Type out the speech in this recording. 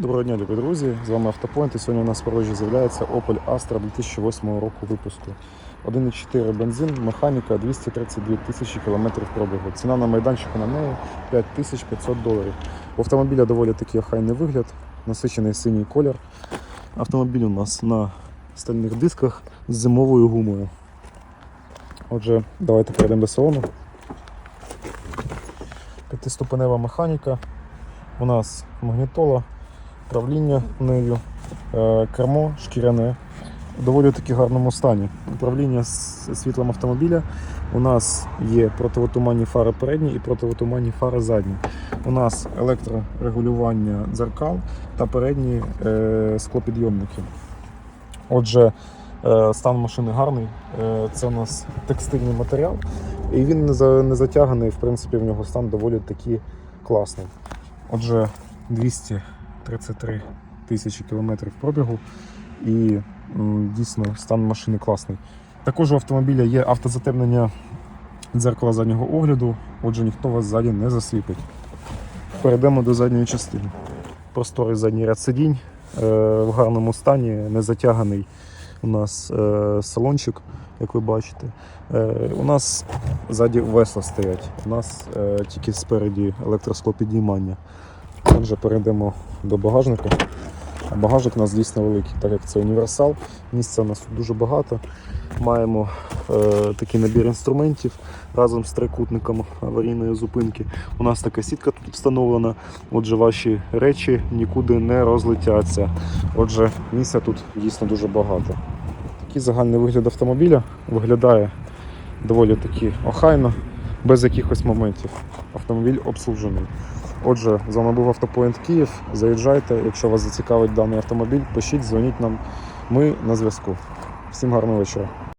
Доброго дня, любі друзі! З вами Автопоінт. І сьогодні у нас в порожі з'являється Opel Astra 2008 року випуску. 1,4 бензин, механіка 232 тисячі кілометрів пробігу. Ціна на майданчику на неї 5500 доларів. У автомобіля доволі такий охайний вигляд, насичений синій колір. Автомобіль у нас на стальних дисках з зимовою гумою. Отже, давайте перейдемо до салону. П'ятиступенева механіка. У нас магнітола, управління нею, е, кермо шкіряне в доволі таки гарному стані. Управління з світлом автомобіля. У нас є противотуманні фари передні і противотуманні фари задні. У нас електрорегулювання дзеркал та передні е, склопідйомники. Отже, е, стан машини гарний. Це у нас текстильний матеріал, і він не, за, не затяганий. В принципі, в нього стан доволі таки класний. Отже, 233 тисячі кілометрів пробігу і дійсно стан машини класний. Також у автомобіля є автозатемнення дзеркала заднього огляду, отже, ніхто вас ззаді не засліпить. Перейдемо до задньої частини. Просторий задній ряд сидінь е, в гарному стані, не затяганий у нас е, салончик, як ви бачите. Е, у нас ззаді весла стоять, у нас тільки спереді електросклопідіймання. Отже, перейдемо до багажника. Багажник у нас дійсно великий, так як це універсал. Місця у нас тут дуже багато. Маємо е, такий набір інструментів разом з трикутником аварійної зупинки. У нас така сітка тут встановлена. Отже, ваші речі нікуди не розлетяться. Отже, місця тут дійсно дуже багато. Такий загальний вигляд автомобіля виглядає доволі таки охайно, без якихось моментів. Автомобіль обслужений. Отже, з вами був Автопоінт Київ. Заїжджайте, якщо вас зацікавить даний автомобіль, пишіть, дзвоніть нам. Ми на зв'язку. Всім гарного вечора.